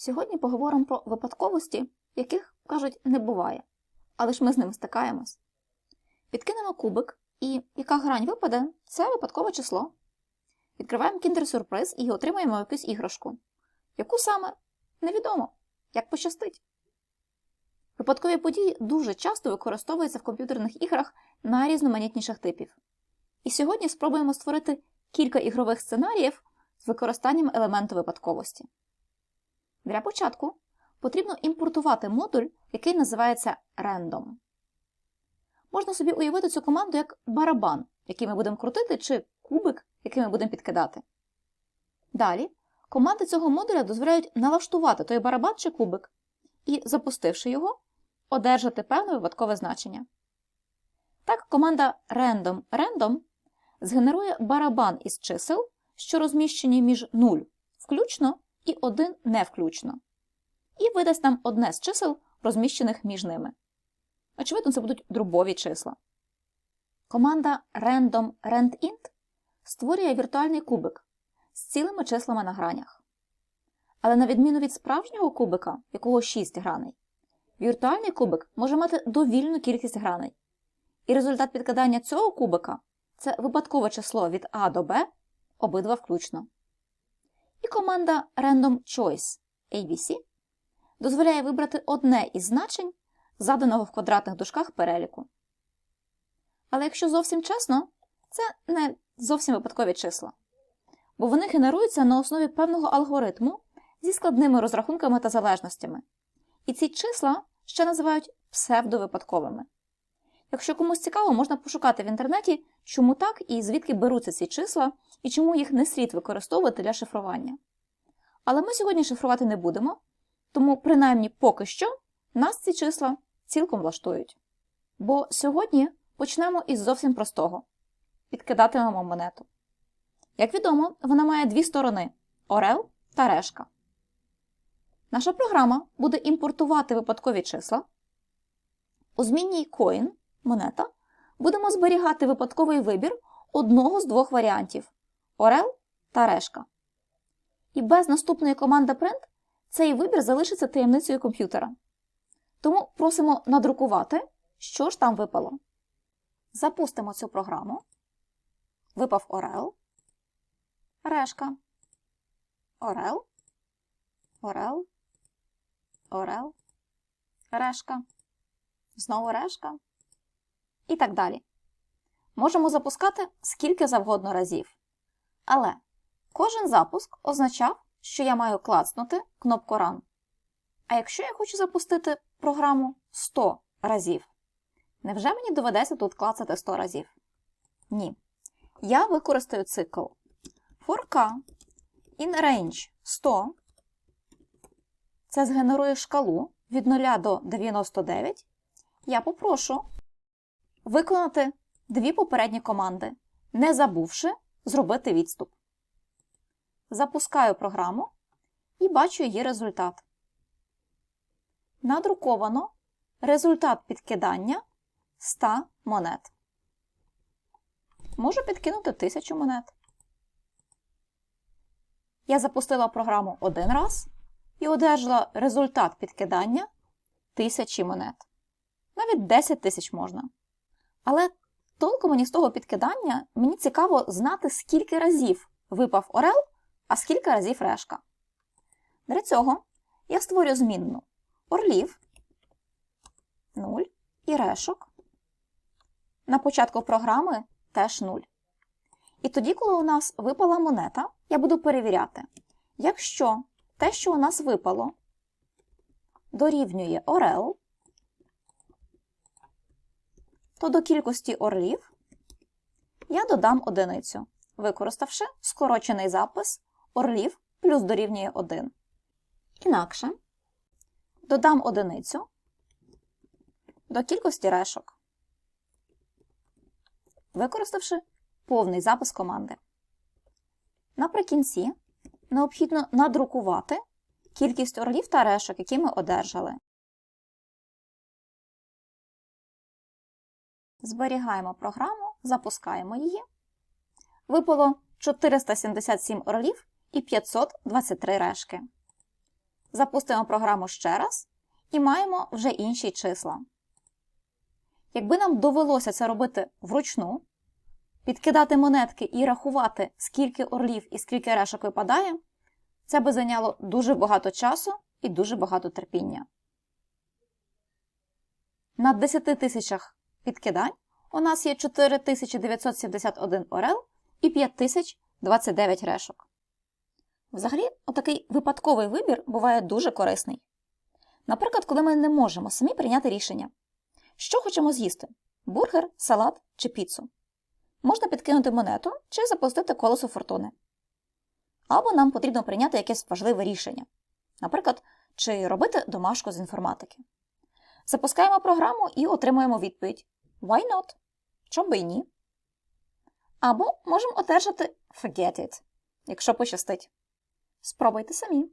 Сьогодні поговоримо про випадковості, яких, кажуть, не буває, але ж ми з ними стикаємось. Підкинемо кубик, і яка грань випаде, це випадкове число. Відкриваємо кіндер-сюрприз і отримаємо якусь іграшку. Яку саме? Невідомо. Як пощастить. Випадкові події дуже часто використовуються в комп'ютерних іграх найрізноманітніших типів. І сьогодні спробуємо створити кілька ігрових сценаріїв з використанням елементу випадковості. Для початку потрібно імпортувати модуль, який називається Random. Можна собі уявити цю команду як барабан, який ми будемо крутити, чи кубик, який ми будемо підкидати. Далі команди цього модуля дозволяють налаштувати той барабан чи кубик і, запустивши його, одержати певне випадкове значення. Так, команда Random Random згенерує барабан із чисел, що розміщені між 0 включно і 1 не включно, і видасть нам одне з чисел, розміщених між ними. Очевидно, це будуть дробові числа. Команда Random RandInt створює віртуальний кубик з цілими числами на гранях. Але на відміну від справжнього кубика, якого 6 граней, віртуальний кубик може мати довільну кількість граней. І результат підкидання цього кубика це випадкове число від А до Б, обидва включно. І команда Random Choice ABC дозволяє вибрати одне із значень, заданого в квадратних дужках переліку. Але якщо зовсім чесно, це не зовсім випадкові числа, бо вони генеруються на основі певного алгоритму зі складними розрахунками та залежностями. І ці числа ще називають псевдовипадковими. Якщо комусь цікаво, можна пошукати в інтернеті, чому так і звідки беруться ці числа, і чому їх не слід використовувати для шифрування. Але ми сьогодні шифрувати не будемо, тому, принаймні, поки що, нас ці числа цілком влаштують. Бо сьогодні почнемо із зовсім простого підкидатимемо монету. Як відомо, вона має дві сторони орел та решка. Наша програма буде імпортувати випадкові числа. У змінній coin монета будемо зберігати випадковий вибір одного з двох варіантів орел та решка. І без наступної команди print цей вибір залишиться таємницею комп'ютера. Тому просимо надрукувати, що ж там випало. Запустимо цю програму. Випав орел, решка, орел, орел, орел, решка, знову решка і так далі. Можемо запускати скільки завгодно разів. Але кожен запуск означав, що я маю клацнути кнопку Run. А якщо я хочу запустити програму 100 разів, невже мені доведеться тут клацати 100 разів? Ні. Я використаю цикл for in range 100. Це згенерує шкалу від 0 до 99. Я попрошу виконати дві попередні команди, не забувши зробити відступ. Запускаю програму і бачу її результат. Надруковано результат підкидання 100 монет. Можу підкинути 1000 монет. Я запустила програму один раз і одержала результат підкидання 1000 монет. Навіть 10 тисяч можна. Але толку мені з того підкидання мені цікаво знати, скільки разів випав орел, а скільки разів решка. Для цього я створю змінну орлів 0 і решок. На початку програми теж 0. І тоді, коли у нас випала монета, я буду перевіряти, якщо те, що у нас випало, дорівнює орел, то до кількості орлів я додам одиницю, використавши скорочений запис орлів плюс дорівнює 1. Інакше додам одиницю до кількості решок, використавши повний запис команди. Наприкінці необхідно надрукувати кількість орлів та решок, які ми одержали. Зберігаємо програму, запускаємо її. Випало 477 орлів і 523 решки. Запустимо програму ще раз і маємо вже інші числа. Якби нам довелося це робити вручну, підкидати монетки і рахувати, скільки орлів і скільки решок випадає, це би зайняло дуже багато часу і дуже багато терпіння. На 10 тисячах підкидань у нас є 4971 орел і 5029 решок. Взагалі, отакий випадковий вибір буває дуже корисний. Наприклад, коли ми не можемо самі прийняти рішення, що хочемо з'їсти бургер, салат чи піцу. Можна підкинути монету чи запустити колесо фортуни. Або нам потрібно прийняти якесь важливе рішення, наприклад, чи робити домашку з інформатики. Запускаємо програму і отримуємо відповідь Why not? Чом би й ні? Або можемо одержати Forget it, якщо пощастить. Спробуйте самі.